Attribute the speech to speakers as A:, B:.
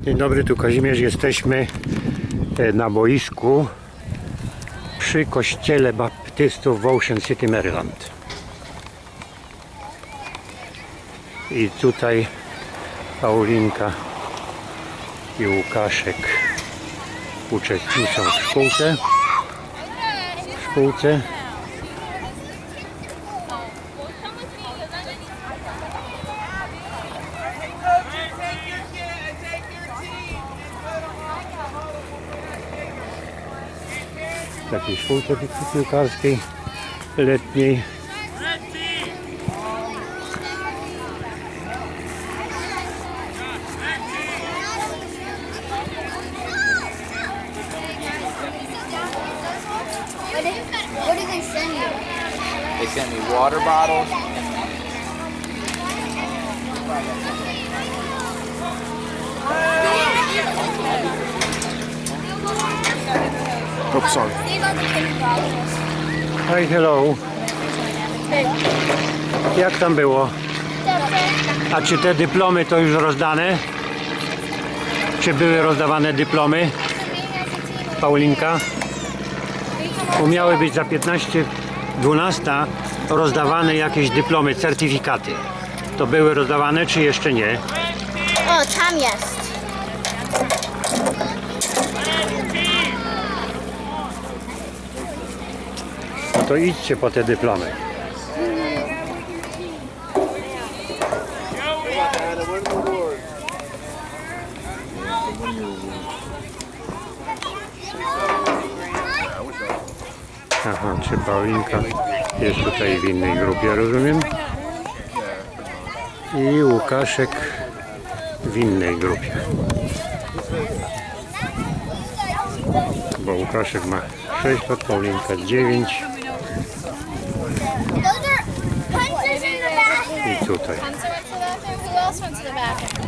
A: Dzień dobry, tu Kazimierz. Jesteśmy e, na boisku przy kościele baptystów w Ocean City, Maryland. I tutaj Paulinka i Łukaszek uczestniczą w szkółce. W szkółce. takiej szkółce piłkarskiej letniej.
B: They
C: sent me water bottles.
B: Bottles.
A: Hi, hello. Jak tam było? A czy te dyplomy to już rozdane? Czy były rozdawane dyplomy? Paulinka? Bo miały być za 15, 12 rozdawane jakieś dyplomy, certyfikaty. To były rozdawane, czy jeszcze nie?
B: O, tam jest.
A: To idźcie po te dyplomy. Aha, czy Paulinka jest tutaj w innej grupie, rozumiem? I Łukaszek w innej grupie. Bo Łukaszek ma 6 lat, Paulinka 9
B: are Hunter's in the bathroom.
A: i tutaj.
B: Hunter went to the bathroom. Who else went to the bathroom?